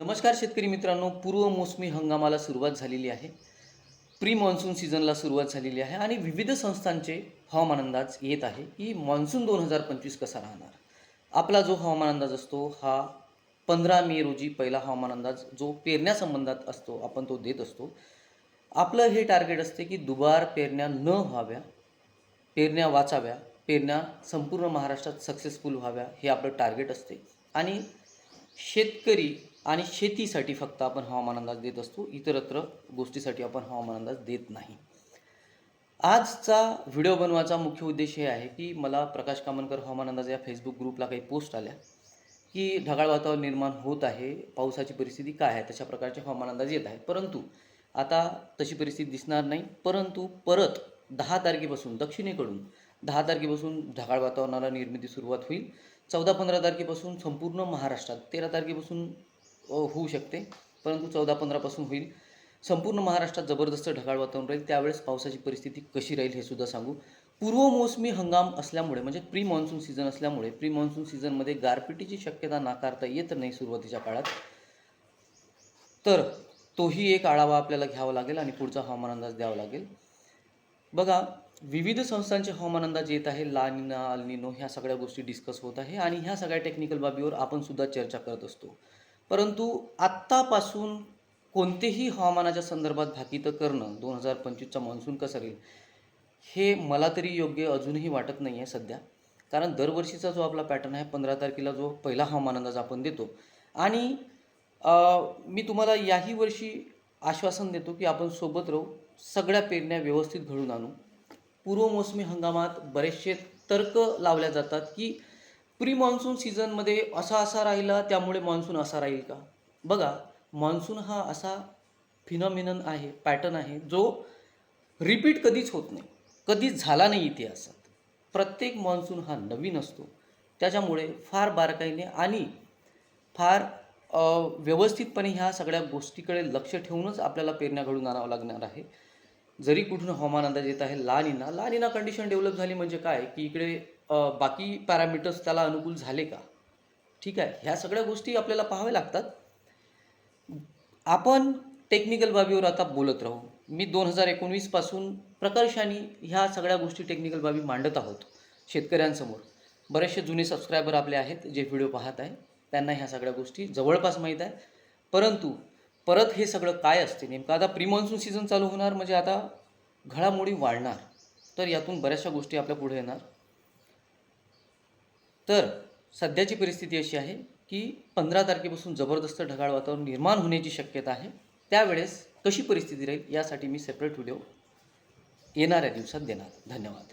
नमस्कार शेतकरी मित्रांनो पूर्व मोसमी हंगामाला सुरुवात झालेली आहे. प्री मान्सून सीझनला सुरुवात झालेली आहे आणि विविध संस्थांचे हवामान अंदाज येत आहे की मान्सून दोन हजार पंचवीस कसा राहणार? आपला जो हवामान अंदाज असतो हा पंधरा मे रोजी पहिला हवामान अंदाज जो पेरण्यासंबंधात असतो आपण तो देत असतो. आपलं हे टार्गेट असते की दुबार पेरण्या न व्हाव्या पेरण्या वाचाव्या पेरण्या संपूर्ण महाराष्ट्रात सक्सेसफुल व्हाव्या हे आपलं टार्गेट असते. आणि शेतकरी आणि शेतीसाठी फक्त आपण हवामान अंदाज देत असतो इतरत्र गोष्टीसाठी आपण हवामान अंदाज देत नाही. आजचा व्हिडिओ बनवायचा मुख्य उद्देश हे आहे की मला प्रकाश कामनकर हवामान अंदाज या फेसबुक ग्रुपला काही पोस्ट आल्या की ढगाळ वातावरण निर्माण होत आहे पावसाची परिस्थिती काय आहे तशा प्रकारचे हवामान अंदाज येत आहेत. परंतु आता तशी परिस्थिती दिसणार नाही परंतु परत दहा तारखेपासून दक्षिणेकडून दहा तारखेपासून ढगाळ वातावरणाला निर्मिती सुरुवात होईल. चौदा पंधरा तारखेपासून संपूर्ण महाराष्ट्रात तेरा तारखेपासून होऊ शकते. परंतु चौदा पंधरापासून होईल. संपूर्ण महाराष्ट्रात जबरदस्त ढगाळ वातावरण राहील. त्यावेळेस पावसाची परिस्थिती कशी राहील हे सुद्धा सांगू. पूर्व मोसमी हंगाम असल्यामुळे म्हणजे प्री मान्सून सीझन असल्यामुळे प्री मान्सून सीझनमध्ये गारपिटीची शक्यता नाकारता येत नाही सुरुवातीच्या काळात. तर तोही एक आढावा आपल्याला घ्यावा लागेल आणि पुढचा हवामान अंदाज द्यावा लागेल. बघा विविध संस्थांचे हवामान अंदाज येत आहे. ला निना ह्या सगळ्या गोष्टी डिस्कस होत आहे. आणि ह्या सगळ्या टेक्निकल बाबीवर आपण सुद्धा चर्चा करत असतो. परंतु आत्तापासून कोणतेही हवामानाच्या संदर्भात भाकितं करणं दोन हजार पंचवीसचा मान्सून कसा येईल हे मला तरी योग्य अजूनही वाटत नाही आहे सध्या. कारण दरवर्षीचा जो आपला पॅटर्न आहे पंधरा तारखेला जो पहिला हवामान अंदाज आपण देतो. आणि मी तुम्हाला याही वर्षी आश्वासन देतो की आपण सोबत राहू सगळ्या पेरण्या व्यवस्थित घडून आणू. पूर्व मोसमी हंगामात बरेचसे तर्क लावल्या जातात की प्री मान्सून सीझनमध्ये असा असा राहिला त्यामुळे मान्सून असा राहील का? बघा मान्सून हा असा फिनॉमिनन आहे पॅटर्न आहे जो रिपीट कधीच होत नाही कधीच झाला नाही इतिहासात. प्रत्येक मान्सून हा नवीन असतो. त्याच्यामुळे फार बारकाईने आणि फार व्यवस्थितपणे ह्या सगळ्या गोष्टीकडे लक्ष ठेवूनच आपल्याला पेरण्या घडून आणावं लागणार आहे. जरी कुठून हवामान अंदाज येत आहे लानिना लानिना कंडिशन डेव्हलप झाली म्हणजे काय? की इकडे बाकी पॅरामीटर्स त्याला अनुकूल झाले का? ठीक आहे ह्या सगळ्या गोष्टी आपल्याला पाहाव्या लागतात. आपण टेक्निकल बाबीवर आता बोलत राहू. मी दोन हजार एकोणवीसपासून प्रकर्षाने ह्या सगळ्या गोष्टी टेक्निकल बाबी मांडत आहोत शेतकऱ्यांसमोर. बरेचसे जुने सबस्क्रायबर आपले आहेत जे व्हिडिओ पाहत आहे. त्यांना ह्या सगळ्या गोष्टी जवळपास माहीत आहे. परंतु परत हे सगळं काय असते? नेमकं आता प्रीमॉन्सून सीझन चालू होणार म्हणजे आता घडामोडी वाढणार. तर यातून बऱ्याचशा गोष्टी आपल्या पुढे येणार. तर सध्याची परिस्थिती अशी आहे की पंधरा तारखेपासून जबरदस्त ढगाळ वातावरण निर्माण होण्याची शक्यता आहे. त्यावेळेस कशी परिस्थिती राहील यासाठी मी सेपरेट व्हिडिओ येणाऱ्या दिवसात देणार. धन्यवाद.